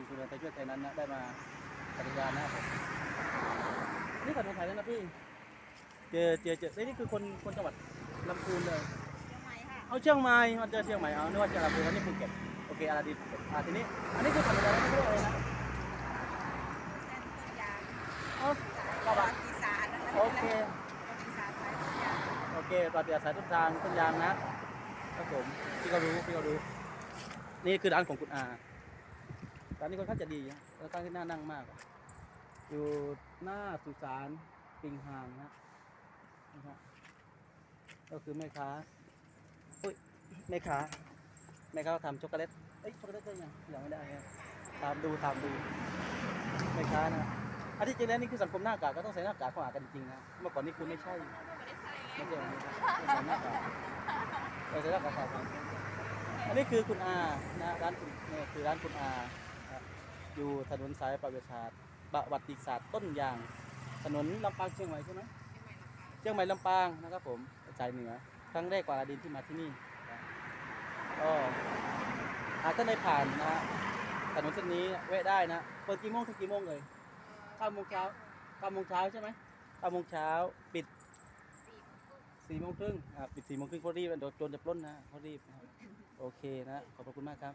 ดีคุณเดินไปช่วยไทยนั้นนะได้มาปฏิญาณนะครับผมนี่กับคนไทยแล้วนะพี่เจอเจอเจอเอ้ยนี่คือคนคนจังหวัดลำพูนเลย เชียงใหม่ค่ะ เอาเชียงใหม่มาเจอเชียงใหม่เอานึกว่าเชียงรายภูเก็ตนี่ภูเก็ตโอเคอาราดีภูเก็ตอ่าทีนี้อันนี้คือสัญญาณไม่รู้อะไรนะเส้นต้นยางเอ้าสายประวัติศาสตร์นะคะโอเคประวัติศาสตร์สายต้นยางโอเคปฏิบัติสายต้นทางต้นยางนะครับผมพี่ก็รู้พี่ก็รู้ นี่คือร้านของคุณอา ร้านนี้ค่อนข้างจะดีนะค่อนข้างที่น่านั่งมาก อยู่หน้าสุสานปิงหางนะนะฮะก็คือแม่ค้าอุ้ยแม่ค้าแม่ค้าทำช็อกโกแลตเอ้ยช็อกโกแลตได้ยังยังไม่ได้นะตามดูตามดูแม่ค้านะอันที่จริงแล้วนี่คือสังคมหน้ากากก็ต้องใส่หน้ากากเข้าหากันจริงนะเมื่อก่อนนี่คือไม่ใช่ไม่ใช่ไม่ใช่ไม่ใช่หน้ากากเราใส่หน้ากากเข้ากันอันนี้คือคุณอานะร้านคุณเนี่ยคือร้านคุณอา อยู่ถนนสายประวัติศาสตร์ประวัติศาสตร์ต้นยาง ถนนลำปางเชียงใหม่ใช่ไหมเชียงใหม่ลำปางนะครับผมสายเหนือครั้งแรกกว่าอาดินที่มาที่นี่ก็หากท่านได้ผ่านนะฮะถนนเส้นนี้แวะได้นะเปิดกี่โมงถึงกี่โมงเลยเก้าโมงเช้าเก้าโมงเช้าใช่ไหมเก้าโมงเช้าปิดสี่โมงครึ่งอ่าปิดสี่โมงครึ่งเขารีบโดนจะปล้นนะเขารีบนะรับโอเคนะขอบพระคุณมากครับ